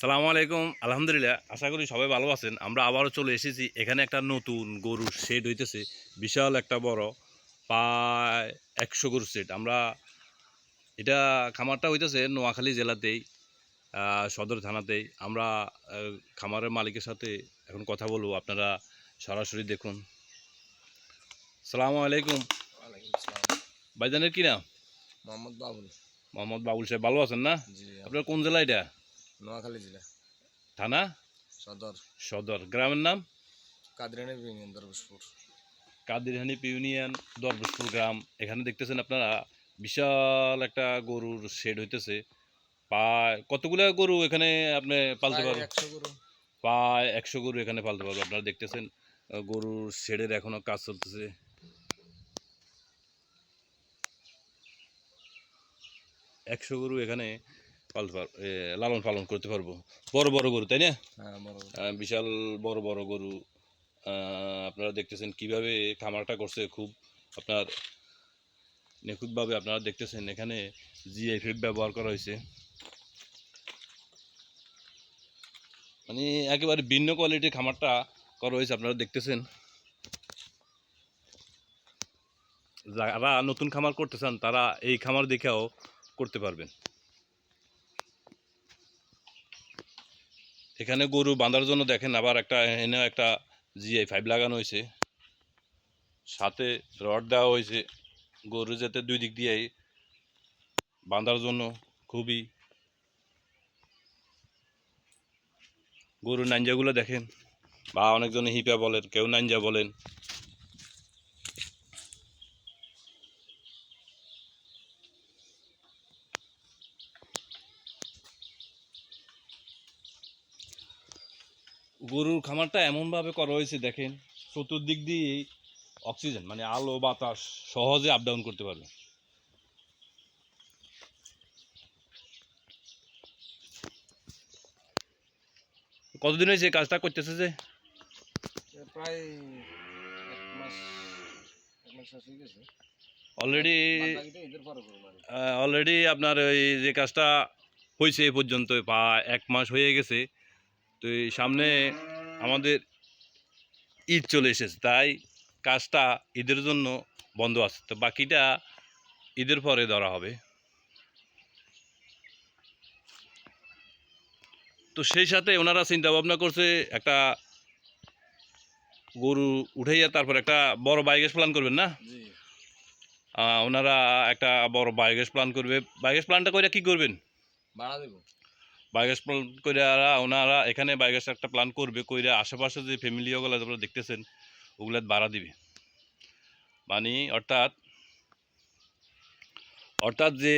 সালামু আলাইকুম। আলহামদুলিল্লাহ আশা করি সবাই ভালো আছেন। আমরা আবারও চলে এসেছি। এখানে একটা নতুন গরুর শেড হইতেছে। বিশাল একটা বড় প্রায় একশো গরুর শেড আমরা এটা খামারটা হইতেছে নোয়াখালী জেলাতেই সদর থানাতেই। আমরা খামারের মালিকের সাথে এখন কথা বলব। আপনারা সরাসরি দেখুন। সালামু আলাইকুম। ভাইজানের কি নাম? মোহাম্মদ বাবুল। মোহাম্মদ বাবুল সাহেব ভালো আছেন না? আপনার কোন জেলা এটা? নোয়াখালী জেলা। থানা? সদর। সদর। গ্রামের নাম? কাদরানি ইউনিয়ন দরবেশপুর। কাদিরহানিপ ইউনিয়ন দরবেশপুর গ্রাম। এখানে দেখতেছেন আপনারা বিশাল একটা গরুর শেড হইতেছে। প্রায় কতগুলো গরু এখানে আপনি পালতে পারবেন? প্রায় একশো গরু এখানে পালতে পারবেন আপনারা দেখতেছেন গরুর শেডের এখনও কাজ চলতেছে। একশো গরু এখানে লালন পালন করতে পারব। বড় বড় গরু তাই না? হ্যাঁ বিশাল বড় বড় গরু। আপনারা দেখতেছেন কীভাবে খামারটা করছে খুব আপনার নিখুঁতভাবে আপনারা দেখতেছেন। এখানে জিআইফেক ব্যবহার করা হয়েছে। মানে একেবারে ভিন্ন কোয়ালিটির খামারটা করা হয়েছে আপনারা দেখতেছেন। যারা নতুন খামার করতে চান তারা এই খামার দেখেও করতে পারবেন। এখানে গরু বাঁধার জন্য দেখেন আবার একটা, এনে একটা জিআই ফাইভ লাগানো হয়েছে। সাথে রড দেওয়া হয়েছে। গরু যাতে দুই দিক দিয়েই বাঁধার জন্য খুবই গরু নাঞ্জাগুলো দেখেন। বা অনেকজন হিপা বলেন, কেউ নাঞ্জা বলেন। গরুর খামারটা এমনভাবে করা হয়েছে দেখেন চতুর্দিক দিয়ে অক্সিজেন মানে আলো বাতাস সহজে আপ ডাউন করতে পারবে। কতদিন হয়েছে এই কাজটা করতেছে যে? প্রায় এক মাস এক মাস গেছে। অলরেডি। অলরেডি আপনার ওই যে কাজটা হয়েছে এ পর্যন্ত বা এক মাস হয়ে গেছে। তো এই সামনে আমাদের ঈদ চলে এসেছে তাই কাজটা ঈদের জন্য বন্ধ আছে। তো বাকিটা ঈদের পরে ধরা হবে। তো সেই সাথে ওনারা চিন্তা ভাবনা করছে একটা গরু উঠাইয়া তারপর একটা বড় বায়োগ্যাস প্ল্যান করবেন না? ওনারা একটা বড় বায়োগ্যাস প্ল্যান করবে। বায়োগ্যাস প্ল্যানটা করে কি করবেন? ভাড়া দেবো। বায়োগ্যাস প্ল্যান করে ওনারা এখানে বায়োগ্যাস একটা প্ল্যান করবে, কইরা আশেপাশে যে ফ্যামিলি ওগুলো দেখতেছেন ওগুলো বাড়া দিবে। মানে অর্থাৎ অর্থাৎ যে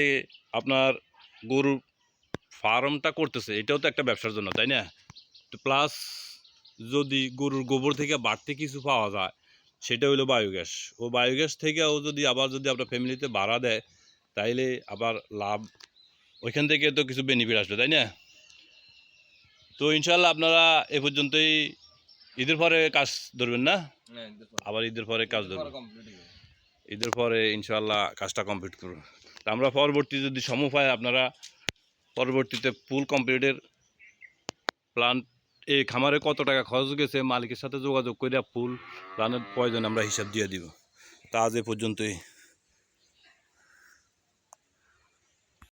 আপনার গরুর ফার্মটা করতেছে, এটাও তো একটা ব্যবসার জন্য, তাই না? তো প্লাস যদি গরুর গোবর থেকে বাড়তি কিছু পাওয়া যায়, সেটা হলো বায়োগ্যাস। ও বায়োগ্যাস থেকেও যদি আবার যদি আপনার ফ্যামিলিতে ভাড়া দেয়, তাইলে আবার লাভ, ওইখান থেকে তো কিছু বেনিফিট আসবে, তাই না? তো ইনশাল্লাহ আপনারা এ পর্যন্তই ঈদের পরে কাজ ধরবেন না? হ্যাঁ আবার ঈদের পরে কাজ ধরবেন। ঈদের পরে ইনশাল্লাহ কাজটা কমপ্লিট করব তা আমরা পরবর্তী যদি সময় পাই আপনারা পরবর্তীতে ফুল কমপ্লিটের প্ল্যান এই খামারে কত টাকা খরচ গেছে মালিকের সাথে যোগাযোগ করে ফুল প্ল্যানের প্রয়োজন আমরা হিসাব দিয়ে দিব। তা আজ এ পর্যন্তই।